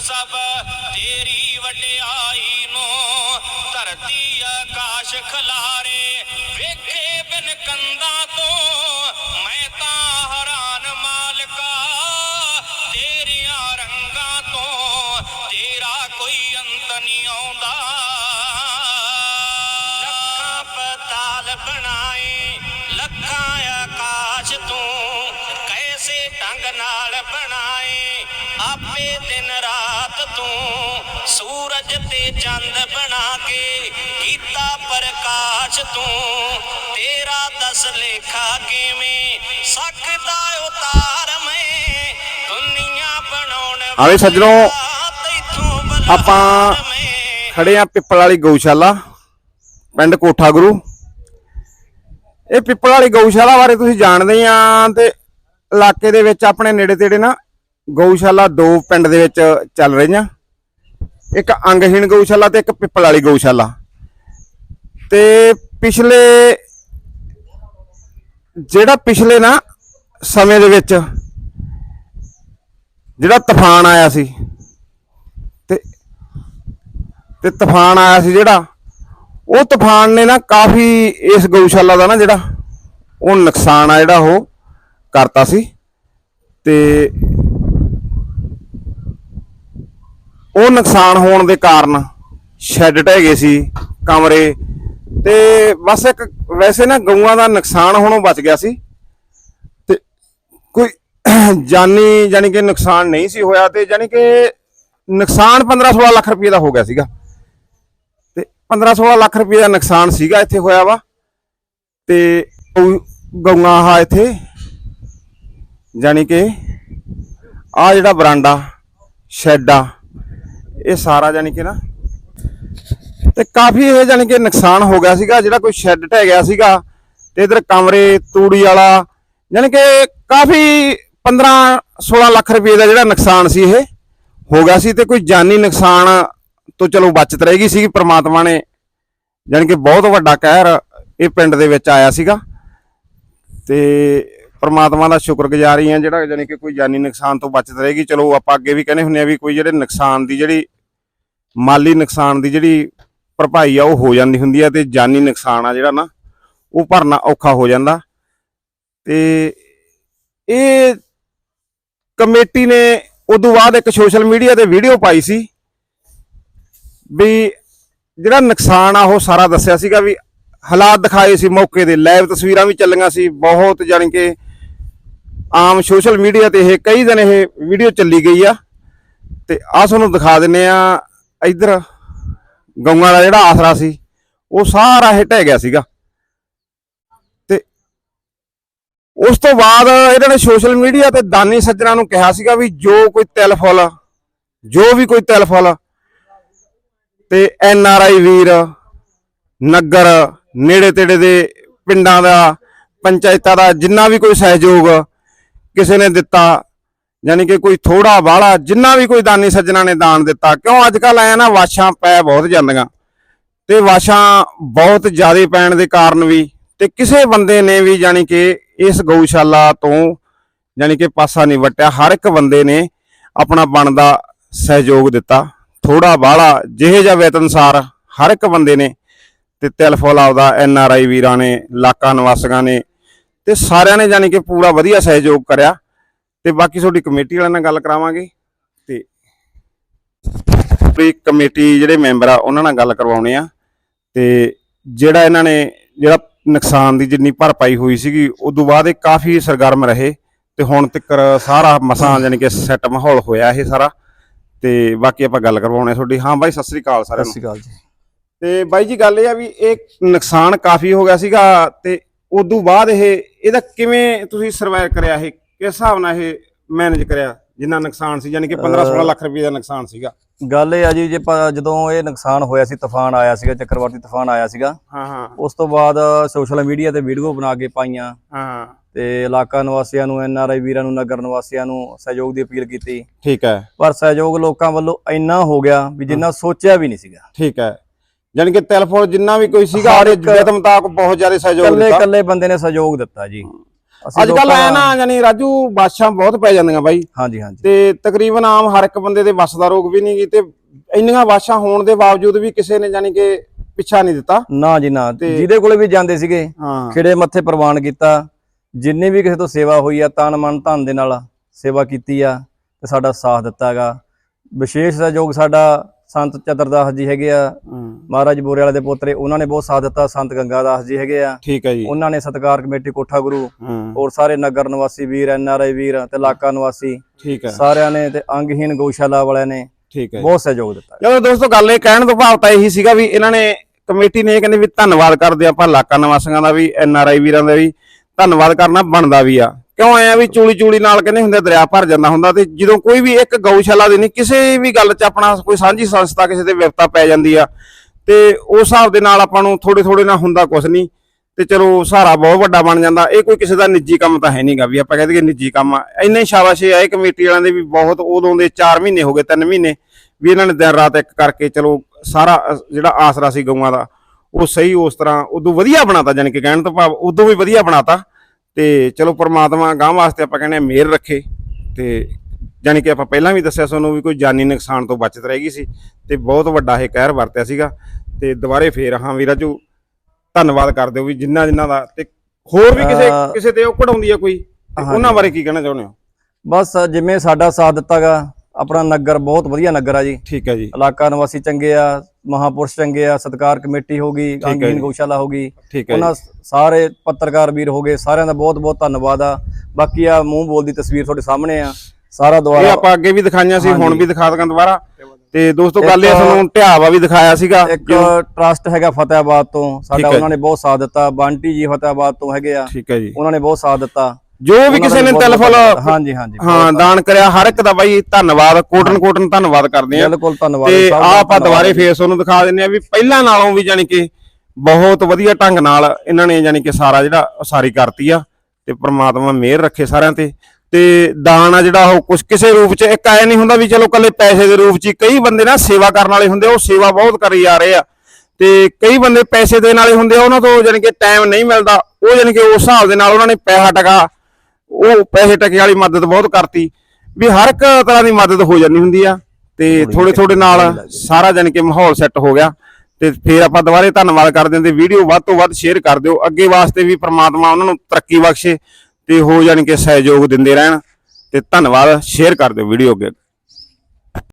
ਸਭ ਤੇਰੀ ਵਡਿਆਈ ਨੂੰ ਧਰਤੀ ਆਕਾਸ਼ ਖਲਾਰੇ ਵੇਖੇ ਬਿਨ ਕੰਦਾਂ ਤੋਂ, ਮੈਂ ਤਾਂ ਹੈਰਾਨ ਮਾਲਕਾ, ਤੇਰੀਆਂ ਰੰਗਾਂ ਤੋਂ ਤੇਰਾ ਕੋਈ ਅੰਤ ਨਹੀਂ ਆਉਂਦਾ। ਲੱਖਾਂ ਪਤਾਲ ਬਣਾਏ ਲੱਖਾਂ ਆਕਾਸ਼ ਤੂੰ ਕੈਸੇ ਢੰਗ ਨਾਲ ਬਣਾਏ ਆਪੇ ਦਿਨ ਰਾਤ ਤੂੰ ਸੂਰਜ ਤੇ ਚੰਦ ਬਣਾ ਕੇ ਕੀਤਾ ਪ੍ਰਕਾਸ਼ ਤੂੰ। ਤੇਰਾ ਦਸ ਲੇਖਾ ਕਿਵੇਂ ਸਕਦਾ ਉਤਾਰ ਮੈਂ? ਦੁਨੀਆ ਬਣਾਉਣ ਆਵੇ ਸੱਜਣੋ, ਆਪਾਂ। ਖੜੇ ਆ ਪਿੱਪਲ ਵਾਲੀ ਗਊਸ਼ਾਲਾ ਪਿੰਡ ਕੋਠਾ ਗੁਰੂ। ਇਹ ਪਿੱਪਲ ਵਾਲੀ ਗਊਸ਼ਾਲਾ ਬਾਰੇ ਤੁਸੀਂ ਜਾਣਦੇ ਆ ਤੇ ਇਲਾਕੇ ਦੇ ਵਿੱਚ ਆਪਣੇ ਨੇੜੇ ਤੇੜੇ ਨਾ ਗਊਸ਼ਾਲਾ ਦੋ ਪਿੰਡ ਦੇ ਵਿੱਚ ਚੱਲ ਰਹੀਆਂ। ਇੱਕ ਅੰਗਹੀਣ ਗਊਸ਼ਾਲਾ ਤੇ ਇੱਕ ਪਿੱਪਲ ਵਾਲੀ ਗਊਸ਼ਾਲਾ। ਤੇ ਪਿਛਲੇ ਜਿਹੜਾ ਪਿਛਲੇ ਨਾ ਸਮੇਂ ਦੇ ਵਿੱਚ ਜਿਹੜਾ ਤੂਫਾਨ ਆਇਆ ਸੀ ਤੇ ਤੇ ਤੂਫਾਨ ਆਇਆ ਸੀ ਜਿਹੜਾ, ਉਹ ਤੂਫਾਨ ਨੇ ਨਾ ਕਾਫੀ ਇਸ ਗਊਸ਼ਾਲਾ ਦਾ ਨਾ ਜਿਹੜਾ ਉਹ ਨੁਕਸਾਨ ਆ ਜਿਹੜਾ ਉਹ ਕਰਤਾ ਸੀ। ਤੇ ਉਹ ਨੁਕਸਾਨ ਹੋਣ ਦੇ ਕਾਰਨ ਸ਼ੈੱਡ ਢਹਿ ਗਏ ਸੀ ਕਮਰੇ ਤੇ ਬਸ ਇੱਕ ਵੈਸੇ ਨਾ ਗਊਆਂ ਦਾ ਨੁਕਸਾਨ ਹੋਣੋਂ ਬਚ ਗਿਆ ਸੀ ਤੇ ਕੋਈ ਜਾਨੀ ਜਾਨੀ ਕਿ ਨੁਕਸਾਨ ਨਹੀਂ ਸੀ ਹੋਇਆ ਤੇ ਜਾਨੀ ਕਿ ਨੁਕਸਾਨ 15-16 ਲੱਖ ਰੁਪਏ ਦਾ ਹੋ ਗਿਆ ਸੀਗਾ। ਤੇ 15-16 ਲੱਖ ਰੁਪਏ ਦਾ ਨੁਕਸਾਨ ਸੀਗਾ ਇੱਥੇ ਹੋਇਆ ਵਾ ਤੇ ਗਊਆਂ ਆ ਇੱਥੇ ਜਾਨੀ ਕਿ ਆ ਜਿਹੜਾ ਬਰਾਂਡਾ ਸ਼ੈੱਡ ਆ ਇਹ ਸਾਰਾ ਜਾਨੀ ਕਿ ਨਾ ਤੇ ਕਾਫੀ ਇਹ ਜਾਨੀ ਕਿ ਨੁਕਸਾਨ ਹੋ ਗਿਆ ਸੀਗਾ, ਜਿਹੜਾ ਕੋਈ ਸ਼ੈੱਡ ਢਹਿ ਗਿਆ ਸੀਗਾ ਤੇ ਇਧਰ ਕਮਰੇ, ਤੂੜੀ ਵਾਲਾ ਜਾਨੀ ਕਿ ਕਾਫੀ 15 16 ਲੱਖ ਰੁਪਏ ਦਾ ਜਿਹੜਾ ਨੁਕਸਾਨ ਸੀ ਇਹ ਹੋ ਗਿਆ ਸੀ ਤੇ ਕੋਈ ਜਾਨੀ ਨੁਕਸਾਨ ਤੋਂ ਚਲੋ ਬਚਤ ਰਹੇਗੀ ਸੀ ਪ੍ਰਮਾਤਮਾ ਨੇ ਜਾਨੀ ਕਿ ਬਹੁਤ ਵੱਡਾ ਕਹਿਰ ਇਹ ਪਿੰਡ ਦੇ ਵਿੱਚ ਆਇਆ ਸੀਗਾ ਤੇ ਪਰਮਾਤਮਾ ਦਾ ਸ਼ੁਕਰਗੁਜ਼ਾਰੀ ਆ ਜਿਹੜਾ ਜਾਨੀ ਕਿ ਕੋਈ ਜਾਨੀ ਨੁਕਸਾਨ ਤੋਂ ਬਚਤ ਰਹੇਗੀ। ਚਲੋ, ਆਪਾਂ ਅੱਗੇ ਵੀ ਕਹਿੰਦੇ ਹੁੰਦੇ ਆ ਵੀ ਕੋਈ ਜਿਹੜੇ ਨੁਕਸਾਨ ਦੀ ਜਿਹੜੀ ਮਾਲੀ ਨੁਕਸਾਨ ਦੀ ਜਿਹੜੀ ਭਰਪਾਈ ਆ, ਉਹ ਹੋ ਜਾਂਦੀ ਹੁੰਦੀ ਆ ਤੇ ਜਾਨੀ ਨੁਕਸਾਨ ਆ ਜਿਹੜਾ ਨਾ, ਉਹ ਭਰਨਾ ਔਖਾ ਹੋ ਜਾਂਦਾ। ਤੇ ਇਹ ਕਮੇਟੀ ਨੇ ਉਦੋਂ ਬਾਅਦ ਇੱਕ ਸੋਸ਼ਲ ਮੀਡੀਆ ਤੇ ਵੀਡੀਓ ਪਾਈ ਸੀ ਵੀ ਜਿਹੜਾ ਨੁਕਸਾਨ ਆ, ਉਹ ਸਾਰਾ ਦੱਸਿਆ ਸੀਗਾ ਵੀ ਹਾਲਾਤ ਦਿਖਾਏ ਸੀ ਮੌਕੇ ਦੇ ਲਾਈਵ ਤਸਵੀਰਾਂ ਵੀ ਚੱਲੀਆਂ ਸੀ, ਬਹੁਤ ਜਾਣੀ ਕਿ ਆਮ ਸੋਸ਼ਲ ਮੀਡੀਆ ਤੇ ਇਹ ਕਈ ਦਿਨ ਇਹ ਵੀਡੀਓ ਚੱਲੀ ਗਈ ਆ। ਤੇ ਆ ਤੁਹਾਨੂੰ ਦਿਖਾ ਦਿੰਨੇ ਆ, ਇੱਧਰ ਗਊਆਂ ਦਾ ਜਿਹੜਾ ਆਸਰਾ ਸੀ, ਉਹ ਸਾਰਾ ਇਹ ਢਹਿ ਗਿਆ ਸੀਗਾ। ਤੇ ਉਸ ਤੋਂ ਬਾਅਦ ਇਹਨਾਂ ਨੇ ਸੋਸ਼ਲ ਮੀਡੀਆ ਤੇ ਦਾਨੀ ਸੱਜਣਾ ਨੂੰ ਕਿਹਾ ਸੀਗਾ ਵੀ ਜੋ ਕੋਈ ਤਿਲ ਫੁੱਲ, ਜੋ ਵੀ ਕੋਈ ਤਿਲ ਫੁੱਲ, ਤੇ ਐਨ ਆਰ ਆਈ ਵੀਰ, ਨਗਰ, ਨੇੜੇ ਤੇੜੇ ਦੇ ਪਿੰਡਾਂ ਦਾ, ਪੰਚਾਇਤਾਂ ਦਾ ਜਿੰਨਾ ਵੀ ਕੋਈ ਸਹਿਯੋਗ ਕਿਸੇ ਨੇ ਦਿੱਤਾ, ਯਾਨੀ ਕਿ ਕੋਈ ਥੋੜਾ ਬਾਹਲਾ ਜਿੰਨਾ ਵੀ ਕੋਈ ਦਾਨੀ ਸੱਜਣਾ ਨੇ ਦਾਨ ਦਿੱਤਾ, ਕਿਉਂ ਅੱਜ ਕੱਲ ਆਇਆ ਨਾ ਵਾਸ਼ਾਂ ਪੈ ਬਹੁਤ ਜਾਂਦੀਆਂ। ਤੇ ਵਾਸ਼ਾਂ ਬਹੁਤ ਜ਼ਿਆਦਾ ਪੈਣ ਦੇ ਕਾਰਨ ਵੀ, ਤੇ ਕਿਸੇ ਬੰਦੇ ਨੇ ਵੀ ਯਾਨੀ ਕਿ ਇਸ ਗਊਸ਼ਾਲਾ ਤੋਂ ਯਾਨੀ ਕਿ ਪਾਸਾ ਨਹੀਂ ਵਟਿਆ, ਹਰ ਇੱਕ ਬੰਦੇ ਨੇ ਆਪਣਾ ਬਣਦਾ ਸਹਿਯੋਗ ਦਿੱਤਾ। ਥੋੜਾ ਬਾਹਲਾ ਜਿਹੇ ਜਿਹਾ ਵੇਤਨ ਵੇਤਨਸਾਰ ਹਰ ਇੱਕ ਬੰਦੇ ਨੇ, ਤੇ ਤਿਲ ਫੁੱਲ ਆਪਦਾ ਐਨ ਆਰ ਆਈ ਵੀਰਾਂ ਨੇ ਇਲਾਕਾ ਨਿਵਾਸੀਆਂ ਨੇ ਤੇ ਸਾਰਿਆਂ ਨੇ ਯਾਨੀ ਕਿ ਪੂਰਾ ਵਧੀਆ ਸਹਿਯੋਗ ਕਰਿਆ ਤੇ ਬਾਕੀ ਤੁਹਾਡੀ ਕਮੇਟੀ ਵਾਲਿਆਂ ਨਾਲ ਗੱਲ ਕਰਾਵਾਂਗੇ ਤੇ ਪੂਰੀ ਕਮੇਟੀ ਜਿਹੜੇ ਮੈਂਬਰ ਆ ਉਹਨਾਂ ਨਾਲ ਗੱਲ ਕਰਵਾਉਣੇ ਆ ਤੇ ਜਿਹੜਾ ਇਹਨਾਂ ਨੇ ਜਿਹੜਾ ਨੁਕਸਾਨ ਦੀ ਜਿੰਨੀ ਭਰਪਾਈ ਹੋਈ ਸੀਗੀ ਉਦੋਂ ਬਾਅਦ ਇਹ ਕਾਫੀ ਸਰਗਰਮ ਰਹੇ ਤੇ ਹੁਣ ਤੱਕ ਸਾਰਾ ਮਸਾਂ ਯਾਨੀ ਕਿ ਸੈੱਟ ਮਾਹੌਲ ਹੋਇਆ ਇਹ ਸਾਰਾ ਤੇ ਬਾਕੀ ਆਪਾਂ ਗੱਲ ਕਰਵਾਉਣੇ ਤੁਹਾਡੀ। ਹਾਂ ਬਾਈ ਸਤਿ ਸ੍ਰੀ ਅਕਾਲ ਸਾਰਿਆਂ ਸਤਿ ਨੂੰ ਸ਼੍ਰੀ ਅਕਾਲ ਜੀ। ਤੇ ਬਾਈ ਜੀ ਗੱਲ ਇਹ ਆ ਵੀ ਇਹ ਨੁਕਸਾਨ ਕਾਫੀ ਹੋ ਗਿਆ ਸੀਗਾ ਤੇ ਉਦੋਂ ਬਾਅਦ ਇਹ ਇਹਦਾ ਕਿਵੇਂ ਤੁਸੀਂ ਸਰਵਾਈਵ ਕਰਿਆ ਇਹ? ਕਿਸ ਹਿਸਾਬ ਨਾਲ ਇਹ ਮੈਨੇਜ ਕਰਿਆ? ਜਿੰਨਾ ਨੁਕਸਾਨ ਸੀ ਯਾਨੀ ਕਿ 15 16 ਲੱਖ ਰੁਪਏ ਦਾ ਨੁਕਸਾਨ ਸੀਗਾ। ਗੱਲ ਇਹ ਆ ਜੀ ਜੇ ਜਦੋਂ ਇਹ ਨੁਕਸਾਨ ਹੋਇਆ ਸੀ ਤੂਫਾਨ ਆਇਆ ਸੀਗਾ ਚੱਕਰਵਾਤੀ ਤੂਫਾਨ ਆਇਆ ਸੀਗਾ ਹਾਂ ਹਾਂ। ਉਸ ਤੋਂ ਬਾਅਦ ਸੋਸ਼ਲ ਮੀਡੀਆ ਤੇ ਵੀਡੀਓ ਬਣਾ ਕੇ ਪਾਈਆਂ। ਹਾਂ ਤੇ ਇਲਾਕਾ ਨਿਵਾਸੀਆਂ ਨੂੰ ਐਨ ਆਰ ਆਈ ਵੀਰਾਂ ਨੂੰ ਨਗਰ ਨਿਵਾਸੀਆਂ ਨੂੰ ਸਹਿਯੋਗ ਦੀ ਅਪੀਲ ਕੀਤੀ। ਠੀਕ ਹੈ। ਪਰ ਸਹਿਯੋਗ ਲੋਕਾਂ ਵੱਲੋਂ ਇੰਨਾ ਹੋ ਗਿਆ ਵੀ ਜਿੰਨਾ ਸੋਚਿਆ ਵੀ ਨਹੀਂ ਸੀਗਾ। ਠੀਕ ਹੈ। ਯਾਨੀ ਕਿ ਟੈਲੀਫੋਨ ਜਿੰਨਾ ਵੀ ਕੋਈ ਸੀਗਾ ਹਰ ਇੱਕ- ਜਜ਼ਬਤ ਮੁਤਾਬਕ ਬਹੁਤ ਜ਼ਿਆਦਾ ਸਹਿਯੋਗ ਦਿੱਤਾ। ਕੱਲੇ ਬੰਦੇ ਨੇ ਸਹਿਯੋਗ ਦਿੱਤਾ ਜੀ। ਅੱਜ ਕੱਲ ਐ ਨਾ ਯਾਨੀ ਰਾਜੂ ਬਾਦਸ਼ਾਂ ਬਹੁਤ ਪੈ ਜਾਂਦੀਆਂ ਬਾਈ। ਹਾਂਜੀ ਹਾਂਜੀ। ਤੇ ਤਕਰੀਬਨ ਆਮ ਹਰ ਇੱਕ ਬੰਦੇ ਦੇ ਵੱਸ ਦਾ ਰੋਗ ਵੀ ਨਹੀਂ ਤੇ ਇੰਨੀਆਂ ਬਾਦਸ਼ਾਂ ਹੋਣ ਦੇ ਬਾਵਜੂਦ ਵੀ ਕਿਸੇ ਨੇ ਯਾਨੀ ਕਿ ਪਿੱਛਾ ਨਹੀਂ ਦਿੱਤਾ। ਨਾ ਜੀ ਨਾ ਤੇ- ਜਿਹਦੇ ਕੋਲੇ ਵੀ ਜਾਂਦੇ ਸੀਗੇ ਖਿੜੇ ਮੱਥੇ ਪ੍ਰਵਾਨ ਕੀਤਾ ਜਿੰਨੇ ਵੀ ਕਿਸੇ ਤੋਂ ਸੇਵਾ ਹੋਈ ਆ ਤਨ ਮਨ ਧਨ ਦੇ ਨਾਲ ਸੇਵਾ ਕੀਤੀ ਆ ਤੇ ਸਾਡਾ ਸਾਥ ਦਿੱਤਾ ਹੈਗਾ। ਵਿਸ਼ੇਸ਼ ਸਹਿਯੋਗ ਸਾਡਾ ਸੰਤ ਚਤਰਦਾਸ ਜੀ ਹੈਗੇ ਆ ਮਹਾਰਾਜ ਬੋਰੇ ਵਾਲੇ ਦੇ ਪੋਤਰੇ ਉਹਨਾਂ ਨੇ ਬਹੁਤ ਸਾਥ ਦਿੱਤਾ ਸੰਤ ਗੰਗਾਦਾਸ ਜੀ ਹੈਗੇ ਆ। ਠੀਕ ਹੈ ਜੀ। ਉਹਨਾਂ ਨੇ ਸਤਕਾਰ ਕਮੇਟੀ ਕੋਠਾ ਗੁਰੂ ਹਾਂ। ਔਰ ਸਾਰੇ ਨਗਰ ਨਿਵਾਸੀ ਵੀਰ ਐਨ ਆਰ ਆਈ ਵੀਰ ਤੇ ਇਲਾਕਾ ਨਿਵਾਸੀ ਠੀਕ ਹੈ ਸਾਰਿਆਂ ਨੇ ਤੇ ਅੰਗਹੀਨ ਗਊਸ਼ਾਲਾ ਵਾਲਿਆਂ ਨੇ ਠੀਕ ਹੈ ਬਹੁਤ ਸਹਿਯੋਗ ਦਿੱਤਾ। ਚਲੋ ਦੋਸਤੋ ਗੱਲ ਇਹ ਕਹਿਣ ਤੋਂ ਭਾਵ ਤਾਂ ਇਹੀ ਸੀਗਾ ਵੀ ਇਹਨਾਂ ਨੇ ਕਮੇਟੀ ਨੇ ਇਹ ਕਹਿੰਦੇ ਵੀ ਧੰਨਵਾਦ ਕਰਦੇ ਆਪਾਂ ਇਲਾਕਾ ਨਿਵਾਸੀਆਂ ਦਾ ਵੀ ਐਨ ਆਰ ਆਈ ਵੀਰਾਂ ਦਾ ਵੀ ਧੰਨਵਾਦ ਕਰਨਾ ਬਣਦਾ ਵੀ ਆ। ਕਿਉਂ ਆਇਆ ਵੀ ਚੂਲੀ ਚੂਲੀ ਨਾਲ ਕਹਿੰਦੇ ਹੁੰਦੇ ਦਰਿਆ ਭਰ ਜਾਂਦਾ ਹੁੰਦਾ ਤੇ ਜਦੋਂ ਕੋਈ ਵੀ ਇੱਕ ਗਊਸ਼ਾਲਾ ਦੇ ਨਹੀਂ, ਕਿਸੇ ਵੀ ਗੱਲ 'ਚ ਆਪਣਾ ਕੋਈ ਸਾਂਝੀ ਸੰਸਥਾ ਕਿਸੇ ਦੇ ਵਿਪਤਾ ਪੈ ਜਾਂਦੀ ਆ, ਤੇ ਉਸ ਹਿਸਾਬ ਦੇ ਨਾਲ ਆਪਾਂ ਨੂੰ ਥੋੜੇ ਥੋੜੇ ਨਾਲ ਹੁੰਦਾ ਕੁਝ ਨਹੀਂ, ਤੇ ਚਲੋ ਸਹਾਰਾ ਬਹੁਤ ਵੱਡਾ ਬਣ ਜਾਂਦਾ, ਇਹ ਕੋਈ ਕਿਸੇ ਦਾ ਨਿੱਜੀ ਕੰਮ ਤਾਂ ਹੈ ਨਹੀਂਗਾ ਵੀ ਆਪਾਂ ਕਹਿੰਦੇ ਕਿ ਨਿੱਜੀ ਕੰਮ ਆ, ਇੰਨੇ ਸ਼ਾਬਾਸ਼ੇ ਇਹ ਕਮੇਟੀ ਵਾਲਿਆਂ ਦੇ ਵੀ ਬਹੁਤ ਉਦੋਂ ਦੇ 4 ਮਹੀਨੇ ਹੋ ਗਏ 3 ਮਹੀਨੇ, ਵੀ ਇਹਨਾਂ ਨੇ ਦਿਨ ਰਾਤ ਇੱਕ ਕਰਕੇ ਚਲੋ ਸਾਰਾ ਜਿਹੜਾ ਆਸਰਾ ਸੀ ਗਊਆਂ ਦਾ, ਉਹ ਸਹੀ ਉਸ ਤਰ੍ਹਾਂ, ਉਦੋਂ ਵਧੀਆ ਬਣਾਤਾ ਜਾਣੀ ਕਿ ਕਹਿਣ ਤੋਂ ਭਾਵ ਉਦੋਂ ਵੀ ਵਧੀਆ ਬਣਾਤਾ ਤੇ ਚਲੋ ਪ੍ਰਮਾਤਮਾ ਗਾਂ ਵਾਸਤੇ ਆਪਾਂ ਕਹਿੰਦੇ ਆ ਮਿਹਰ ਰੱਖੇ ਤੇ ਜਾਣੀ ਕਿ ਆਪਾਂ ਪਹਿਲਾਂ ਵੀ ਦੱਸਿਆ ਤੁਹਾਨੂੰ ਵੀ ਕੋਈ ਜਾਨੀ ਨੁਕਸਾਨ ਤੋਂ ਬਚਤ ਰਹਿ ਗਈ ਸੀ ਤੇ ਬਹੁਤ ਵੱਡਾ ਇਹ ਕਹਿਰ ਵਰਤਿਆ ਸੀਗਾ ਤੇ ਦੁਬਾਰੇ ਫੇਰ ਹਾਂ ਵੀਰਾ ਜੋ ਧੰਨਵਾਦ ਕਰ ਦਿਓ ਵੀ ਜਿੰਨਾ ਜਿੰਨਾ ਦਾ ਤੇ ਹੋਰ ਵੀ ਕਿਸੇ ਕਿਸੇ ਤੇ ਔਕੜ ਆਉਂਦੀ ਆ ਕੋਈ। ਉਹਨਾਂ ਬਾਰੇ ਕੀ ਕਹਿਣਾ ਚਾਹੁੰਦੇ ਹੋ? ਬਸ ਜਿਵੇਂ ਸਾਡਾ ਸਾਥ ਦਿੱਤਾਗਾ ਆਪਣਾ ਨਗਰ ਬਹੁਤ ਵਧੀਆ ਨਗਰ ਆ ਜੀ। ਠੀਕ ਹੈ ਜੀ। ਇਲਾਕਾ ਨਿਵਾਸੀ ਚੰਗੇ ਆ ਮਹਾਪੁਰਸ਼ ਚੰਗੇ ਆ ਸਤਕਾਰ ਕਮੇਟੀ ਹੋ ਗਈ ਅੰਗਹੀਨ। ਗਊਸ਼ਾਲਾ ਹੋ ਗਈ। ਉਹਨਾਂ ਸਾਰੇ ਪੱਤਰਕਾਰ ਵੀਰ ਹੋ ਗਏ ਸਾਰਿਆਂ ਦਾ ਬਹੁਤ ਬਹੁਤ ਧੰਨਵਾਦ ਆ। ਬਾਕੀ ਆ ਮੂੰਹ ਬੋਲਦੀ ਤਸਵੀਰ ਤੁਹਾਡੇ ਸਾਹਮਣੇ ਆ। ਸਾਰਾ ਇਹ ਦੁਆਰਾ ਆਪਾਂ ਅੱਗੇ ਵੀ ਦਿਖਾਈਆਂ ਸੀ ਹੁਣ। ਵੀ ਦਿਖਾ ਦਾਂ ਦੁਬਾਰਾ। ਤੇ ਦੋਸਤੋ ਗੱਲ ਇਹ ਤੁਹਾਨੂੰ ਢਿਆਵਾ ਵੀ ਦਿਖਾਇਆ ਸੀਗਾ। ਇੱਕ ਟਰਸਟ ਹੈਗਾ ਫਤਿਆਬਾਦ ਤੋਂ। ਸਾਡਾ। ਉਹਨਾਂ ਨੇ ਬਹੁਤ ਸਾਥ ਦਿੱਤਾ। ਬੰਟੀ ਜੀ ਫਤਿਆਬਾਦ ਤੋਂ ਹੈਗੇ ਆ। ਉਹਨਾਂ ਨੇ ਬਹੁਤ ਸਾਥ ਦਿੱਤਾ। ਜੋ ਵੀ ਕਿਸੇ ਨੇ ਬਹੁਤ ਤਿਲ ਬਹੁਤ ਫੁੱਲ ਧੰਨਵਾਦ। ਹਾਂਜੀ ਹਾਂਜੀ ਹਾਂ ਦਾਨ ਕਰਿਆ ਹਰ ਇੱਕ ਦਾ ਬਾਈ ਧੰਨਵਾਦ ਕੋਟਨ ਕੋਟਨ ਧੰਨਵਾਦ ਕਰਦੇ ਆ ਬਿਲਕੁਲ ਧੰਨਵਾਦ ਤੇ ਆਪਾਂ ਦੁਬਾਰੇ। ਫੇਰ ਤੁਹਾਨੂੰ ਦਿਖਾ ਦਿੰਨੇ ਆ ਵੀ ਪਹਿਲਾਂ ਨਾਲੋਂ ਵੀ ਜਾਨੀ ਕਿ ਬਹੁਤ ਵਧੀਆ ਢੰਗ ਨਾਲ ਇਹਨਾਂ ਨੇ ਜਾਨੀ ਕਿ ਸਾਰਾ ਜਿਹੜਾ ਉਸਾਰੀ ਕਰਤੀ ਆ ਤੇ ਪ੍ਰਮਾਤਮਾ ਮਿਹਰ ਰੱਖੇ ਸਾਰਿਆਂ ਤੇ ਤੇ ਦਾਨ ਆ ਜਿਹੜਾ ਉਹ ਕੁਝ ਕਿਸੇ ਰੂਪ ਚ ਇੱਕ ਐ ਨਹੀਂ ਹੁੰਦਾ ਵੀ ਚਲੋ ਕੱਲੇ ਪੈਸੇ ਦੇ ਰੂਪ ਚ ਕਈ ਬੰਦੇ ਨਾ ਸੇਵਾ ਕਰਨ ਵਾਲੇ ਹੁੰਦੇ ਉਹ ਸੇਵਾ ਬਹੁਤ ਕਰੀ ਜਾ ਰਹੇ ਆ ਤੇ ਕਈ ਬੰਦੇ ਪੈਸੇ ਦੇਣ ਵਾਲੇ ਹੁੰਦੇ ਆ ਉਹਨਾਂ ਤੋਂ ਜਾਨੀ ਕਿ ਟਾਈਮ ਨਹੀਂ ਮਿਲਦਾ ਉਹ ਜਾਨੀ ਕਿ ਉਸ ਹਿਸਾਬ ਦੇ ਨਾਲ ਉਹਨਾਂ ਨੇ ਪੈਸਾ ਟਕਾ ਉਹ ਪੈਸੇ ਟਕੇ ਵਾਲੀ ਮਦਦ ਬਹੁਤ ਕਰਤੀ ਵੀ ਹਰ ਇੱਕ ਤਰ੍ਹਾਂ ਦੀ ਮਦਦ ਹੋ ਜਾਂਦੀ ਹੁੰਦੀ ਆ ਤੇ ਥੋੜੇ ਥੋੜੇ ਨਾਲ ਸਾਰਾ ਜਾਣੀ ਕਿ ਮਾਹੌਲ ਸੈੱਟ ਹੋ ਗਿਆ ਤੇ ਫੇਰ ਆਪਾਂ ਦੁਬਾਰੇ ਧੰਨਵਾਦ ਕਰਦੇ ਹਾਂ ਤੇ ਵੀਡੀਓ ਵੱਧ ਤੋਂ ਵੱਧ ਸ਼ੇਅਰ ਕਰ ਦਿਓ ਅੱਗੇ ਵਾਸਤੇ ਵੀ ਪ੍ਰਮਾਤਮਾ ਉਹਨਾਂ ਨੂੰ ਤਰੱਕੀ ਬਖਸ਼ੇ ਤੇ ਹੋ ਜਾਣੀ ਕਿ ਸਹਿਯੋਗ ਦਿੰਦੇ ਰਹਿਣ ਤੇ ਧੰਨਵਾਦ ਸ਼ੇਅਰ ਕਰ ਦਿਓ ਵੀਡੀਓ ਅੱਗੇ।